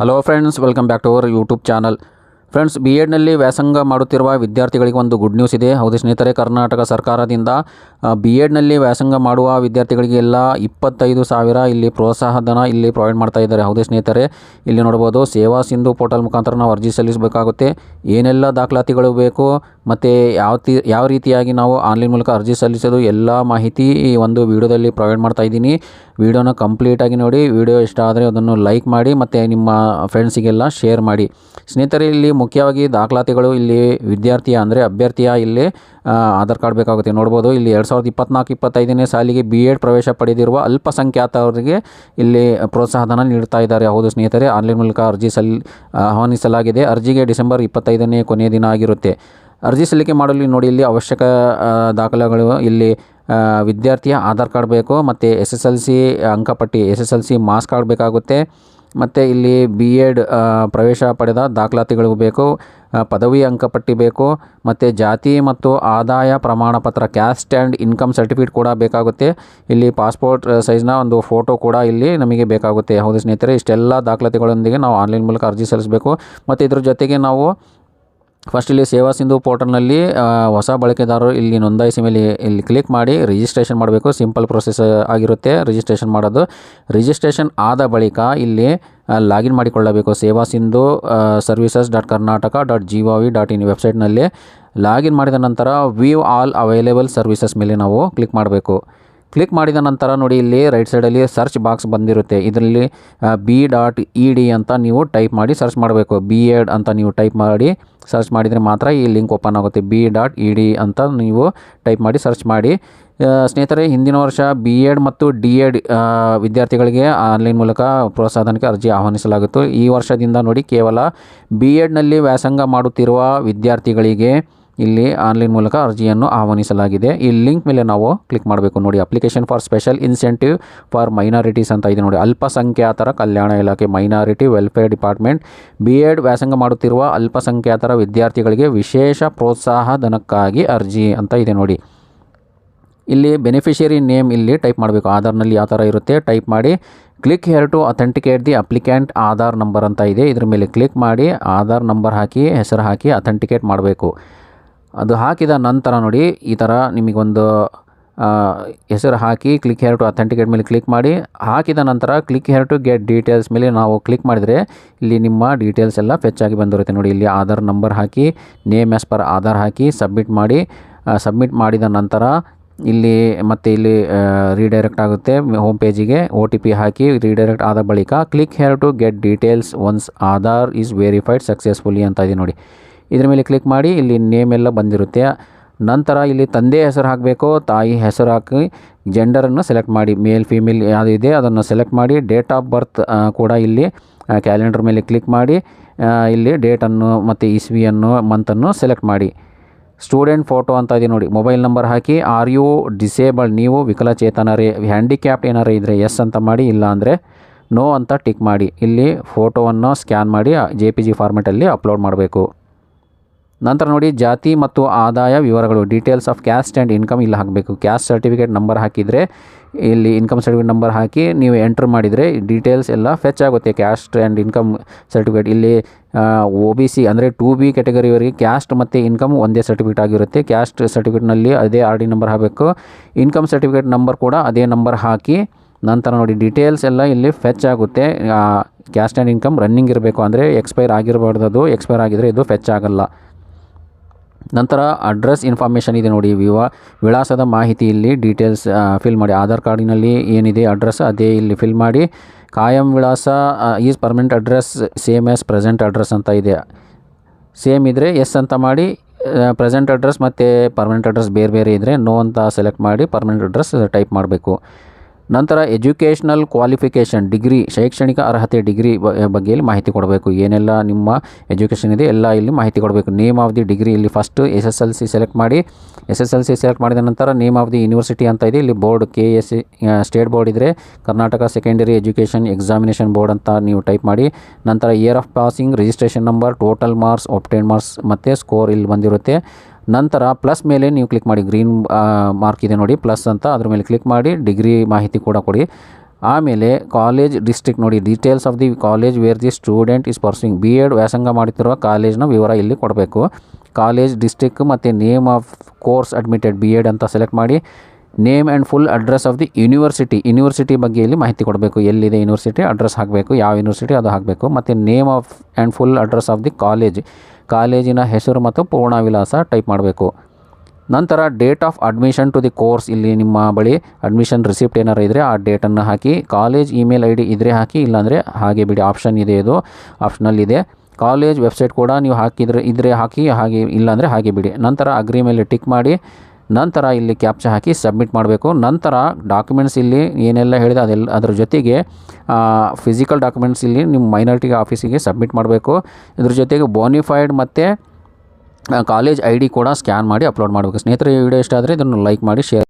Hello friends welcome back to our YouTube channel friends B ಎಡ್ನಲ್ಲಿ ವ್ಯಾಸಂಗ ಮಾಡುತ್ತಿರುವ ವಿದ್ಯಾರ್ಥಿಗಳಿಗೆ ಒಂದು ಗುಡ್ ನ್ಯೂಸ್ ಇದೆ. ಹೌದು ಸ್ನೇಹಿತರೆ, ಕರ್ನಾಟಕ ಸರ್ಕಾರದಿಂದ ಬಿ ಎಡ್ನಲ್ಲಿ ವ್ಯಾಸಂಗ ಮಾಡುವ ವಿದ್ಯಾರ್ಥಿಗಳಿಗೆಲ್ಲ ಇಪ್ಪತ್ತೈದು ಸಾವಿರ ಇಲ್ಲಿ ಪ್ರೋತ್ಸಾಹ ಧನ ಇಲ್ಲಿ ಪ್ರೊವೈಡ್ ಮಾಡ್ತಾ ಇದ್ದಾರೆ. ಹೌದು ಸ್ನೇಹಿತರೆ, ಇಲ್ಲಿ ನೋಡ್ಬೋದು ಸೇವಾ ಸಿಂಧು ಪೋರ್ಟಲ್ ಮುಖಾಂತರ ನಾವು ಅರ್ಜಿ ಸಲ್ಲಿಸಬೇಕಾಗುತ್ತೆ. ಏನೆಲ್ಲ ದಾಖಲಾತಿಗಳು ಬೇಕು? ಮತ್ತು ಯಾವ ತಿ, ಯಾವ ರೀತಿಯಾಗಿ ನಾವು ಆನ್ಲೈನ್ ಮೂಲಕ ಅರ್ಜಿ ಸಲ್ಲಿಸೋದು ಎಲ್ಲ ಮಾಹಿತಿ ಈ ಒಂದು ವಿಡಿಯೋದಲ್ಲಿ ಪ್ರೊವೈಡ್ ಮಾಡ್ತಾ ಇದ್ದೀನಿ. ವಿಡಿಯೋನ ಕಂಪ್ಲೀಟಾಗಿ ನೋಡಿ, ವಿಡಿಯೋ ಇಷ್ಟ ಆದರೆ ಅದನ್ನು ಲೈಕ್ ಮಾಡಿ ಮತ್ತು ನಿಮ್ಮ ಫ್ರೆಂಡ್ಸಿಗೆಲ್ಲ ಶೇರ್ ಮಾಡಿ. ಸ್ನೇಹಿತರೆ, ಇಲ್ಲಿ ಮುಖ್ಯವಾಗಿ ದಾಖಲಾತಿಗಳು ಇಲ್ಲಿ ವಿದ್ಯಾರ್ಥಿಯ ಅಂದರೆ ಅಭ್ಯರ್ಥಿಯ ಇಲ್ಲಿ ಆಧಾರ್ ಕಾರ್ಡ್ ಬೇಕಾಗುತ್ತೆ. ನೋಡ್ಬೋದು, ಇಲ್ಲಿ ಎರಡು ಸಾವಿರದ ಇಪ್ಪತ್ನಾಲ್ಕು, ಇಪ್ಪತ್ತೈದನೇ ಸಾಲಿಗೆ ಬಿ ಎಡ್ ಪ್ರವೇಶ ಪಡೆದಿರುವ ಅಲ್ಪಸಂಖ್ಯಾತವರಿಗೆ ಇಲ್ಲಿ ಪ್ರೋತ್ಸಾಹಧನ ನೀಡ್ತಾ ಇದ್ದಾರೆ. ಹೌದು ಸ್ನೇಹಿತರೆ ಆನ್ಲೈನ್ ಮೂಲಕ ಅರ್ಜಿ ಸಲ್, ಆಹ್ವಾನಿಸಲಾಗಿದೆ. ಅರ್ಜಿಗೆ ಡಿಸೆಂಬರ್ ಇಪ್ಪತ್ತೈದನೇ ಕೊನೆಯ ದಿನ ಆಗಿರುತ್ತೆ. ಅರ್ಜಿ ಸಲ್ಲಿಕೆ ಮಾಡಲು ನೋಡಿ, ಇಲ್ಲಿ ಅವಶ್ಯಕ ದಾಖಲೆಗಳು ಇಲ್ಲಿ ವಿದ್ಯಾರ್ಥಿಯ ಆಧಾರ್ ಕಾರ್ಡ್ ಬೇಕು, ಮತ್ತು ಎಸ್ ಎಸ್ ಎಲ್ ಸಿ ಅಂಕಪಟ್ಟಿ S S L C marks card ಬೇಕಾಗುತ್ತೆ, ಮತ್ತು ಇಲ್ಲಿ ಬಿ ಎಡ್ ಪ್ರವೇಶ ಪಡೆದ ದಾಖಲಾತಿಗಳು ಬೇಕು ಪದವಿ ಅಂಕಪಟ್ಟಿ ಬೇಕು, ಮತ್ತು ಜಾತಿ ಮತ್ತು ಆದಾಯ ಪ್ರಮಾಣ ಪತ್ರ ಕ್ಯಾಸ್ಟ್ ಆ್ಯಂಡ್ ಇನ್ಕಮ್ ಸರ್ಟಿಫಿಕೇಟ್ ಕೂಡ ಬೇಕಾಗುತ್ತೆ, ಇಲ್ಲಿ ಪಾಸ್ಪೋರ್ಟ್ ಸೈಜ್ನ ಒಂದು ಫೋಟೋ ಕೂಡ ಇಲ್ಲಿ ನಮಗೆ ಬೇಕಾಗುತ್ತೆ, ಹೌದು ಸ್ನೇಹಿತರೆ, ಇಷ್ಟೆಲ್ಲ ದಾಖಲಾತಿಗಳೊಂದಿಗೆ ನಾವು ಆನ್ಲೈನ್ ಮೂಲಕ ಅರ್ಜಿ ಸಲ್ಲಿಸಬೇಕು, ಮತ್ತು ಇದ್ರ ಜೊತೆಗೆ ನಾವು ಫಸ್ಟ್ ಇಲ್ಲಿ ಸೇವಾ ಸಿಂಧು ಪೋರ್ಟಲ್ನಲ್ಲಿ ಹೊಸ ಬಳಕೆದಾರರು ಇಲ್ಲಿ ನೋಂದಾಯಿಸಿ ಮೇಲೆ ಇಲ್ಲಿ ಕ್ಲಿಕ್ ಮಾಡಿ ರಿಜಿಸ್ಟ್ರೇಷನ್ ಮಾಡಬೇಕು. ಸಿಂಪಲ್ ಪ್ರೊಸೆಸ್ ಆಗಿರುತ್ತೆ ರಿಜಿಸ್ಟ್ರೇಷನ್ ಮಾಡೋದು. ರಿಜಿಸ್ಟ್ರೇಷನ್ ಆದ ಬಳಿಕ ಇಲ್ಲಿ ಲಾಗಿನ್ ಮಾಡಿಕೊಳ್ಳಬೇಕು. Seva Sindhu services dot Karnataka dot G V dot in ವೆಬ್ಸೈಟ್ನಲ್ಲಿ ಲಾಗಿನ್ ಮಾಡಿದ ನಂತರ ವ್ಯೂ ಆಲ್ ಅವೈಲೇಬಲ್ ಸರ್ವಿಸಸ್ ಮೇಲೆ ನಾವು ಕ್ಲಿಕ್ ಮಾಡಬೇಕು. ಕ್ಲಿಕ್ ಮಾಡಿದ ನಂತರ ನೋಡಿ, ಇಲ್ಲಿ ರೈಟ್ ಸೈಡಲ್ಲಿ ಸರ್ಚ್ ಬಾಕ್ಸ್ ಬಂದಿರುತ್ತೆ. ಇದರಲ್ಲಿ ಬಿ ಡಾಟ್ ಇ ಡಿ ಅಂತ ನೀವು ಟೈಪ್ ಮಾಡಿ ಸರ್ಚ್ ಮಾಡಬೇಕು. ಬಿ ಎಡ್ ಅಂತ ನೀವು ಟೈಪ್ ಮಾಡಿ ಸರ್ಚ್ ಮಾಡಿದರೆ ಮಾತ್ರ ಈ ಲಿಂಕ್ ಓಪನ್ ಆಗುತ್ತೆ. ಬಿ ಡಾಟ್ ಇ ಡಿ ಅಂತ ನೀವು ಟೈಪ್ ಮಾಡಿ ಸರ್ಚ್ ಮಾಡಿ. ಸ್ನೇಹಿತರೆ, ಹಿಂದಿನ ವರ್ಷ ಬಿ ಎಡ್ ಮತ್ತು ಡಿ ಎಡ್ ವಿದ್ಯಾರ್ಥಿಗಳಿಗೆ ಆನ್ಲೈನ್ ಮೂಲಕ ಪ್ರೋತ್ಸಾಹನಕ್ಕೆ ಅರ್ಜಿ ಆಹ್ವಾನಿಸಲಾಗಿತ್ತು. ಈ ವರ್ಷದಿಂದ ನೋಡಿ ಕೇವಲ ಬಿ ಎಡ್ನಲ್ಲಿ ವ್ಯಾಸಂಗ ಮಾಡುತ್ತಿರುವ ವಿದ್ಯಾರ್ಥಿಗಳಿಗೆ ಇಲ್ಲಿ ಆನ್ಲೈನ್ ಮೂಲಕ ಅರ್ಜಿಯನ್ನು ಆಹ್ವಾನಿಸಲಾಗಿದೆ. ಈ ಲಿಂಕ್ ಮೇಲೆ ನಾವು ಕ್ಲಿಕ್ ಮಾಡಬೇಕು. ನೋಡಿ, application for special incentive for minorities ಅಂತ ಇದೆ ನೋಡಿ. ಅಲ್ಪಸಂಖ್ಯಾತರ ಕಲ್ಯಾಣ ಇಲಾಖೆ, minority welfare department B Ed ವ್ಯಾಸಂಗ ಮಾಡುತ್ತಿರುವ ಅಲ್ಪಸಂಖ್ಯಾತರ ವಿದ್ಯಾರ್ಥಿಗಳಿಗೆ ವಿಶೇಷ ಪ್ರೋತ್ಸಾಹ ಧನಕ್ಕಾಗಿ ಅರ್ಜಿ ಅಂತ ಇದೆ ನೋಡಿ. ಇಲ್ಲಿ ಬೆನಿಫಿಷಿಯರಿ ನೇಮ್ ಇಲ್ಲಿ ಟೈಪ್ ಮಾಡಬೇಕು. ಆಧಾರ್ನಲ್ಲಿ ಯಾವ ಥರ ಇರುತ್ತೆ ಟೈಪ್ ಮಾಡಿ. Click here to authenticate the applicant Aadhaar number ಅಂತ ಇದೆ. ಇದ್ರ ಮೇಲೆ ಕ್ಲಿಕ್ ಮಾಡಿ, ಆಧಾರ್ ನಂಬರ್ ಹಾಕಿ, ಹೆಸರು ಹಾಕಿ ಅಥೆಂಟಿಕೇಟ್ ಮಾಡಬೇಕು. ಅದು ಹಾಕಿದ ನಂತರ ನೋಡಿ ಈ ಥರ ನಿಮಗೊಂದು ಹೆಸರು ಹಾಕಿ ಕ್ಲಿಕ್ ಹೇರ್ ಟು ಅಥೆಂಟಿಕೇಟ್ ಮೇಲೆ ಕ್ಲಿಕ್ ಮಾಡಿ. ಹಾಕಿದ ನಂತರ click here to get details ಮೇಲೆ ನಾವು ಕ್ಲಿಕ್ ಮಾಡಿದರೆ ಇಲ್ಲಿ ನಿಮ್ಮ ಡೀಟೇಲ್ಸ್ ಎಲ್ಲ ಫೆಚ್ ಆಗಿ ಬಂದಿರುತ್ತೆ. ನೋಡಿ ಇಲ್ಲಿ ಆಧಾರ್ ನಂಬರ್ ಹಾಕಿ ನೇಮ್ ಆ್ಯಸ್ ಪರ್ ಆಧಾರ್ ಹಾಕಿ ಸಬ್ಮಿಟ್ ಮಾಡಿ. ಸಬ್ಮಿಟ್ ಮಾಡಿದ ನಂತರ ಇಲ್ಲಿ ಮತ್ತೆ ಇಲ್ಲಿ ರೀಡೈರೆಕ್ಟ್ ಆಗುತ್ತೆ. ಹೋಮ್ ಪೇಜಿಗೆ ಒ ಟಿ ಪಿ ಹಾಕಿ ರೀಡೈರೆಕ್ಟ್ ಆದ ಬಳಿಕ click here to get details once Aadhaar is verified successfully ಅಂತ ಇದೆ ನೋಡಿ. ಇದ್ರ ಮೇಲೆ ಕ್ಲಿಕ್ ಮಾಡಿ, ಇಲ್ಲಿ ನೇಮ್ ಎಲ್ಲ ಬಂದಿರುತ್ತೆ. ನಂತರ ಇಲ್ಲಿ ತಂದೆ ಹೆಸರು ಹಾಕಬೇಕು, ತಾಯಿ ಹೆಸರು ಹಾಕಿ ಜೆಂಡರನ್ನು ಸೆಲೆಕ್ಟ್ ಮಾಡಿ ಮೇಲ್ ಫೀಮೇಲ್ ಯಾವುದಿದೆ ಅದನ್ನು ಸೆಲೆಕ್ಟ್ ಮಾಡಿ ಡೇಟ್ ಆಫ್ ಬರ್ತ್ ಕೂಡ ಇಲ್ಲಿ ಕ್ಯಾಲೆಂಡರ್ ಮೇಲೆ ಕ್ಲಿಕ್ ಮಾಡಿ ಇಲ್ಲಿ ಡೇಟನ್ನು ಮತ್ತು ಇಸ್ವಿಯನ್ನು ಮಂತನ್ನು ಸೆಲೆಕ್ಟ್ ಮಾಡಿ. ಸ್ಟೂಡೆಂಟ್ ಫೋಟೋ ಅಂತ ಇದೆ ನೋಡಿ ಮೊಬೈಲ್ ನಂಬರ್ ಹಾಕಿ ಆರ್ ಯು ಡಿಸೇಬಲ್ಡ್ ನೀವು ವಿಕಲಚೇತನರೇ ಹ್ಯಾಂಡಿಕ್ಯಾಪ್ಟ್ ಏನಾರು ಇದ್ದರೆ ಎಸ್ ಅಂತ ಮಾಡಿ, ಇಲ್ಲ ಅಂದರೆ ನೋ ಅಂತ ಟಿಕ್ ಮಾಡಿ. ಇಲ್ಲಿ ಫೋಟೋವನ್ನು ಸ್ಕ್ಯಾನ್ ಮಾಡಿ ಜೆ ಪಿ ಜಿ ಫಾರ್ಮೆಟಲ್ಲಿ ಅಪ್ಲೋಡ್ ಮಾಡಬೇಕು. ನಂತರ ನೋಡಿ ಜಾತಿ ಮತ್ತು ಆದಾಯ ವಿವರಗಳು details of caste and income ಇಲ್ಲಿ ಹಾಕಬೇಕು. ಕ್ಯಾಸ್ಟ್ ಸರ್ಟಿಫಿಕೇಟ್ ನಂಬರ್ ಹಾಕಿದರೆ, ಇಲ್ಲಿ ಇನ್ಕಮ್ ಸರ್ಟಿಫಿಕೇಟ್ ನಂಬರ್ ಹಾಕಿ ನೀವು ಎಂಟ್ರ್ ಮಾಡಿದರೆ ಡೀಟೇಲ್ಸ್ ಎಲ್ಲ ಫೆಚ್ ಆಗುತ್ತೆ. ಕ್ಯಾಸ್ಟ್ ಆ್ಯಂಡ್ ಇನ್ಕಮ್ ಸರ್ಟಿಫಿಕೇಟ್ ಇಲ್ಲಿ ಒ ಬಿ ಸಿ ಅಂದರೆ ಟು ಬಿ ಕ್ಯಾಟಗರಿಯವರಿಗೆ ಕ್ಯಾಸ್ಟ್ ಮತ್ತು ಇನ್ಕಮ್ ಒಂದೇ ಸರ್ಟಿಫಿಕೇಟ್ ಆಗಿರುತ್ತೆ. ಕ್ಯಾಸ್ಟ್ ಸರ್ಟಿಫಿಕೇಟ್ನಲ್ಲಿ ಅದೇ ಆರ್ ಡಿ ನಂಬರ್ ಹಾಕಬೇಕು. ಇನ್ಕಮ್ ಸರ್ಟಿಫಿಕೇಟ್ ನಂಬರ್ ಕೂಡ ಅದೇ ನಂಬರ್ ಹಾಕಿ ನಂತರ ನೋಡಿ ಡೀಟೇಲ್ಸ್ ಎಲ್ಲ ಇಲ್ಲಿ ಫೆಚ್ ಆಗುತ್ತೆ. ಕ್ಯಾಸ್ಟ್ ಆ್ಯಂಡ್ ಇನ್ಕಮ್ ರನ್ನಿಂಗ್ ಇರಬೇಕು. ಅಂದರೆ ಎಕ್ಸ್ಪೈರ್ ಆಗಿರಬಾರ್ದು ಅದು ಎಕ್ಸ್ಪೈರ್ ಆಗಿದರೆ ಇದು ಫೆಚ್ ಆಗಲ್ಲ. ನಂತರ ಅಡ್ರೆಸ್ ಇನ್ಫಾರ್ಮೇಷನ್ ಇದೆ ನೋಡಿ ವಿವಾ, ವಿಳಾಸದ ಮಾಹಿತಿ ಇಲ್ಲಿ ಡೀಟೇಲ್ಸ್ ಫಿಲ್ ಮಾಡಿ. ಆಧಾರ್ ಕಾರ್ಡಿನಲ್ಲಿ ಏನಿದೆ ಅಡ್ರೆಸ್ ಅದೇ ಇಲ್ಲಿ ಫಿಲ್ ಮಾಡಿ. ಕಾಯಂ ವಿಳಾಸ is permanent address same as present address ಅಂತ ಇದೆ. ಸೇಮ್ ಇದ್ದರೆ ಎಸ್ ಅಂತ ಮಾಡಿ ಪ್ರೆಸೆಂಟ್ ಅಡ್ರೆಸ್ ಮತ್ತು ಪರ್ಮನೆಂಟ್ ಅಡ್ರೆಸ್ ಬೇರೆ ಬೇರೆ ಇದ್ದರೆ ನೋ ಅಂತ ಸೆಲೆಕ್ಟ್ ಮಾಡಿ ಪರ್ಮನೆಂಟ್ ಅಡ್ರೆಸ್ ಟೈಪ್ ಮಾಡಬೇಕು. ನಂತರ ಎಜುಕೇಷನಲ್ ಕ್ವಾಲಿಫಿಕೇಷನ್, ಡಿಗ್ರಿ, ಶೈಕ್ಷಣಿಕ ಅರ್ಹತೆ, ಡಿಗ್ರಿ ಬಗ್ಗೆ ಇಲ್ಲಿ ಮಾಹಿತಿ ಕೊಡಬೇಕು. ಏನೆಲ್ಲ ನಿಮ್ಮ ಎಜುಕೇಷನ್ ಇದೆ ಎಲ್ಲ ಇಲ್ಲಿ ಮಾಹಿತಿ ಕೊಡಬೇಕು. ನೇಮ್ ಆಫ್ ದಿ ಡಿಗ್ರಿ ಇಲ್ಲಿ first S S L C select ಮಾಡಿ. S S L C select ಮಾಡಿದ ನಂತರ ನೇಮ್ ಆಫ್ ದಿ ಯೂನಿವರ್ಸಿಟಿ ಅಂತ ಇದೆ. ಇಲ್ಲಿ board K S state board ಇದ್ದರೆ Karnataka secondary education examination board ಅಂತ ನೀವು ಟೈಪ್ ಮಾಡಿ. ನಂತರ year of passing registration number total marks obtained marks ಮತ್ತು ಸ್ಕೋರ್ ಇಲ್ಲಿ ಬಂದಿರುತ್ತೆ. ನಂತರ ಪ್ಲಸ್ ಮೇಲೆ ನೀವು ಕ್ಲಿಕ್ ಮಾಡಿ ಗ್ರೀನ್ ಮಾರ್ಕ್ ಇದೆ ನೋಡಿ ಪ್ಲಸ್ ಅಂತ ಅದ್ರ ಮೇಲೆ ಕ್ಲಿಕ್ ಮಾಡಿ ಡಿಗ್ರಿ ಮಾಹಿತಿ ಕೂಡ ಕೊಡಿ. ಆಮೇಲೆ ಕಾಲೇಜ್ ಡಿಸ್ಟ್ರಿಕ್ಟ್ ನೋಡಿ details of the college where the student is pursuing B Ed ವ್ಯಾಸಂಗ ಮಾಡುತ್ತಿರುವ ಕಾಲೇಜ್ನ ವಿವರ ಇಲ್ಲಿ ಕೊಡಬೇಕು. ಕಾಲೇಜ್ ಡಿಸ್ಟಿಕ್ ಮತ್ತು name of course admitted B Ed ಅಂತ ಸೆಲೆಕ್ಟ್ ಮಾಡಿ. Name and full address of the university university ಬಗ್ಗೆ ಇಲ್ಲಿ ಮಾಹಿತಿ ಕೊಡಬೇಕು. ಎಲ್ಲಿದೆ ಯೂನಿವರ್ಸಿಟಿ ಅಡ್ರೆಸ್ ಹಾಕಬೇಕು. ಯಾವ ಯೂನಿವರ್ಸಿಟಿ ಅದು ಹಾಕಬೇಕು. ಮತ್ತು name of and full address of the college ಕಾಲೇಜಿನ ಹೆಸರು ಮತ್ತು ಪೂರ್ಣ ವಿಳಾಸ ಟೈಪ್ ಮಾಡಬೇಕು. ನಂತರ date of admission to the course ಇಲ್ಲಿ ನಿಮ್ಮ ಬಳಿ ಅಡ್ಮಿಷನ್ ರಿಸಿಪ್ಟ್ ಏನಾರು ಇದ್ದರೆ ಆ ಡೇಟನ್ನು ಹಾಕಿ, ಕಾಲೇಜ್ ಇಮೇಲ್ ಐ ಡಿ ಇದ್ದರೆ ಹಾಕಿ, ಇಲ್ಲಾಂದರೆ ಹಾಗೆ ಬಿಡಿ, ಆಪ್ಷನ್ ಇದೆ ಇದು, ಆಪ್ಷನಲ್ ಇದೆ. ಕಾಲೇಜ್ ವೆಬ್ಸೈಟ್ ಕೂಡ ನೀವು ಹಾಕಿದರೆ ಇದ್ದರೆ ಹಾಕಿ, ಹಾಗೆ ಇಲ್ಲಾಂದರೆ ಹಾಗೆ ಬಿಡಿ. ನಂತರ ಅಗ್ರಿ ಮೇಲೆ ಟಿಕ್ ಮಾಡಿ ನಂತರ ಇಲ್ಲಿ ಕ್ಯಾಪ್ಚ ಹಾಕಿ ಸಬ್ಮಿಟ್ ಮಾಡಬೇಕು. ನಂತರ ಡಾಕ್ಯುಮೆಂಟ್ಸ್ ಇಲ್ಲಿ ಏನೆಲ್ಲ ಹೇಳಿದೆ ಅದೆಲ್ಲ ಅದ್ರ ಜೊತೆಗೆ ಫಿಸಿಕಲ್ ಡಾಕ್ಯುಮೆಂಟ್ಸ್ ಇಲ್ಲಿ ನಿಮ್ಮ ಮೈನಾರಿಟಿ ಆಫೀಸಿಗೆ ಸಬ್ಮಿಟ್ ಮಾಡಬೇಕು. ಇದ್ರ ಜೊತೆಗೆ ಬೋನಿಫೈಡ್ ಮತ್ತು ಕಾಲೇಜ್ ಐ ಕೂಡ ಸ್ಕ್ಯಾನ್ ಮಾಡಿ ಅಪ್ಲೋಡ್ ಮಾಡಬೇಕು. ಸ್ನೇಹಿತರೆ, ಈ ವಿಡಿಯೋ ಇಷ್ಟ ಆದರೆ ಇದನ್ನು ಲೈಕ್ ಮಾಡಿ ಶೇರ್